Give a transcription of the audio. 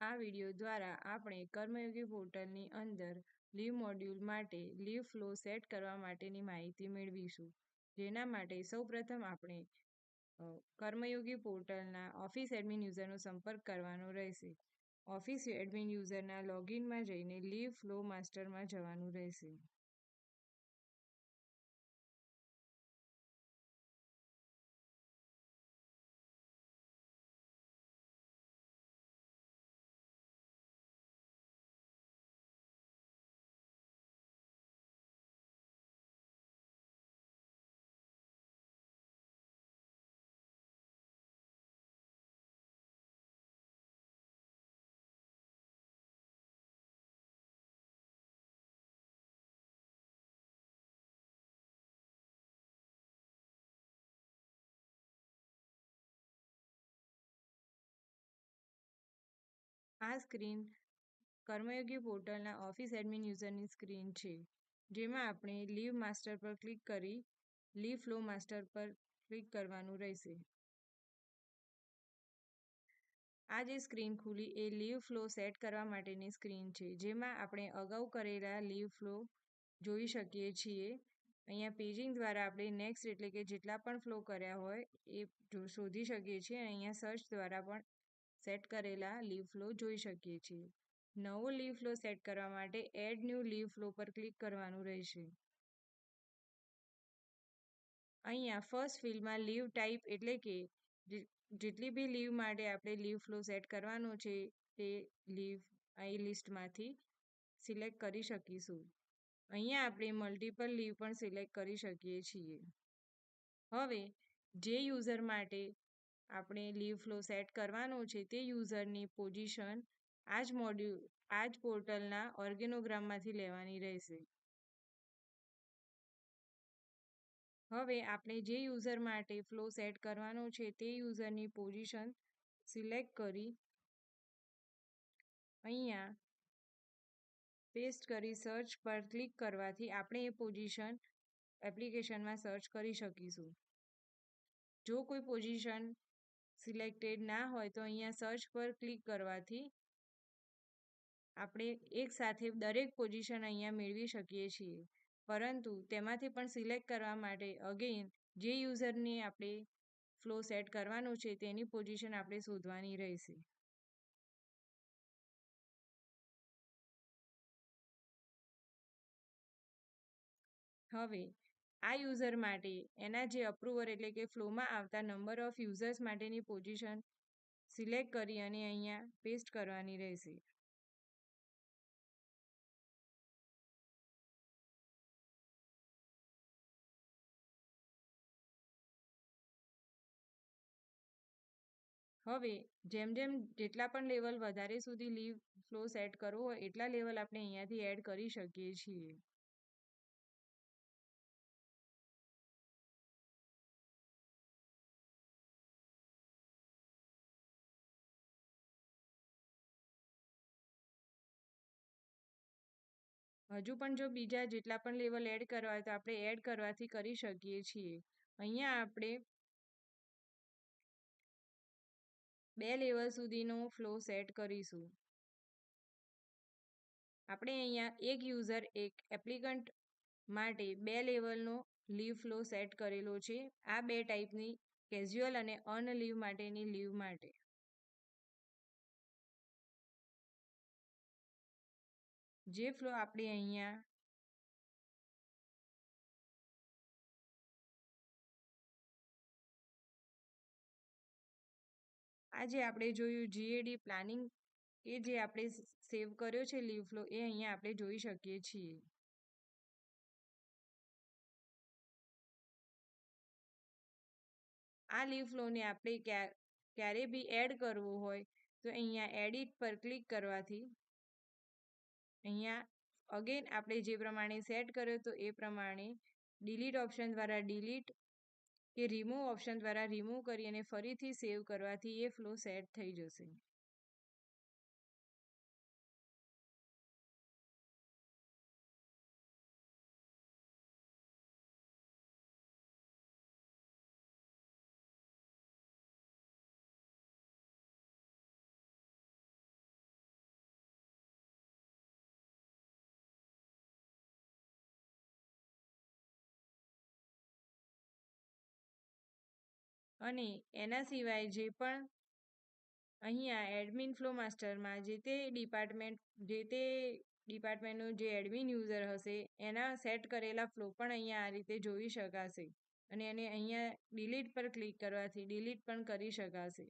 આ વિડિયો દ્વારા આપણે કર્મયોગી પોર્ટલની અંદર લીવ મોડ્યુલ માટે લીવ ફ્લો સેટ કરવા માટેની માહિતી મેળવીશું. જેના માટે સૌપ્રથમ આપણે કર્મયોગી પોર્ટલના ઓફિસ એડમિન યુઝરનો સંપર્ક કરવાનો રહેશે. ઓફિસ એડમિન યુઝરના લોગિનમાં જઈને લીવ ફ્લો માસ્ટરમાં જવાનું રહેશે. આ સ્ક્રીન કર્મયોગી પોર્ટલના ઓફિસ એડમિન યુઝરની સ્ક્રીન છે, જેમાં આપણે લીવ માસ્ટર પર ક્લિક કરી લીવ ફ્લો માસ્ટર પર ક્લિક કરવાનું રહેશે. આ જે સ્ક્રીન ખુલી એ લીવ ફ્લો સેટ કરવા માટેની સ્ક્રીન છે, જેમાં આપણે અગાઉ કરેલા લીવ ફ્લો જોઈ શકીએ છીએ. અહીંયા પેજિંગ દ્વારા આપણે નેક્સ્ટ એટલે કે જેટલા પણ ફ્લો કર્યા હોય એ શોધી શકીએ છીએ. અહીંયા સર્ચ દ્વારા પણ સેટ કરેલા લીવ ફ્લો જોઈ શકીએ છીએ. નવો લીવ ફ્લો સેટ કરવા માટે એડ ન્યૂ લીવ ફ્લો પર ક્લિક કરવાનું રહેશે. અહીંયા ફર્સ્ટ ફિલ્ડમાં લીવ ટાઈપ એટલે કે જેટલી બી લીવ માટે આપણે લીવ ફ્લો સેટ કરવાનો છે, તે લીવ અહીં લિસ્ટમાંથી સિલેક્ટ કરી શકીશું. અહીંયા આપણે મલ્ટિપલ લીવ પણ સિલેક્ટ કરી શકીએ છીએ. હવે, જે યુઝર માટે આપણે લીવ ફ્લો સેટ કરવાનો છે તે યુઝરની પોઝિશન આ જ મોડ્યુલ આ જ પોર્ટલના ઓર્ગેનોગ્રામમાંથી લેવાની રહેશે. હવે આપણે જે યુઝર માટે ફ્લો સેટ કરવાનો છે તે યુઝરની પોઝિશન સિલેક્ટ કરી અહીંયા પેસ્ટ કરી સર્ચ પર ક્લિક કરવાથી આપણે એ પોઝિશન એપ્લિકેશનમાં સર્ચ કરી શકીશું. જો કોઈ પોઝિશન સિલેક્ટેડ ના હોય તો અહીંયા સર્ચ પર ક્લિક કરવાથી આપણે એક સાથે દરેક પોઝિશન અહીંયા મેળવી શકીએ છીએ. પરંતુ તેમાંથી પણ સિલેક્ટ કરવા માટે અગેન જે યુઝરને આપણે ફ્લો સેટ કરવાનો છે તેની પોઝિશન આપણે શોધવાની રહેશે. હવે આ યુઝર માટે, એના જે અપ્રુવર એટલે કે ફ્લોમાં આવતા નંબર ઓફ યુઝર્સ માટેની પોઝિશન સિલેક્ટ કરી અને અહીંયા પેસ્ટ કરવાની રહેશે. હવે, જેમ જેમ જેટલા પણ લેવલ વધારે સુધી લીવ ફ્લો સેટ કરવો હોય, એટલા લેવલ આપણે અહીંયાથી એડ કરી શકીએ છીએ. હજુ પણ જો બીજા જેટલા પણ લેવલ એડ કરવા તો આપણે એડ કરવાથી કરી શકીએ છીએ. અહીંયા આપણે બે લેવલ સુધીનો ફ્લો સેટ કરીશું. આપણે અહીંયા એક યુઝર એક એપ્લિકન્ટ માટે બે લેવલનો લીવ ફ્લો સેટ કરેલો છે. આ બે ટાઈપની કેઝ્યુઅલ અને અનલીવ માટેની લીવ માટે. જે ફ્લો આપણે અહીંયા આજે આપણે જોયું જીએડી પ્લાનિંગ કે જે આપણે સેવ કર્યો છે લીવ ફ્લો એ અહીંયા આપણે જોઈ શકીએ છીએ. આ લીવ ફ્લોને આપણે ક્યારે બી એડ કરવો હોય તો અહીંયા એડિટ પર ક્લિક કરવાથી અહીંયા અગેન આપણે જે પ્રમાણે સેટ કર્યો તો એ પ્રમાણે ડિલીટ ઓપ્શન દ્વારા ડિલીટ કે રિમૂવ ઓપ્શન દ્વારા રિમૂવ કરી અને ફરીથી સેવ કરવાથી એ ફ્લો સેટ થઈ જશે. અને એના સિવાય જે પણ અહીંયા એડમિન ફ્લો માસ્ટરમાં જે તે ડિપાર્ટમેન્ટ, જે તે ડિપાર્ટમેન્ટનું જે એડમિન યુઝર હશે, એના સેટ કરેલા ફ્લો પણ અહીંયા આ રીતે જોઈ શકાશે અને એને અહીંયા ડિલીટ પર ક્લિક કરવાથી ડિલીટ પણ કરી શકાશે.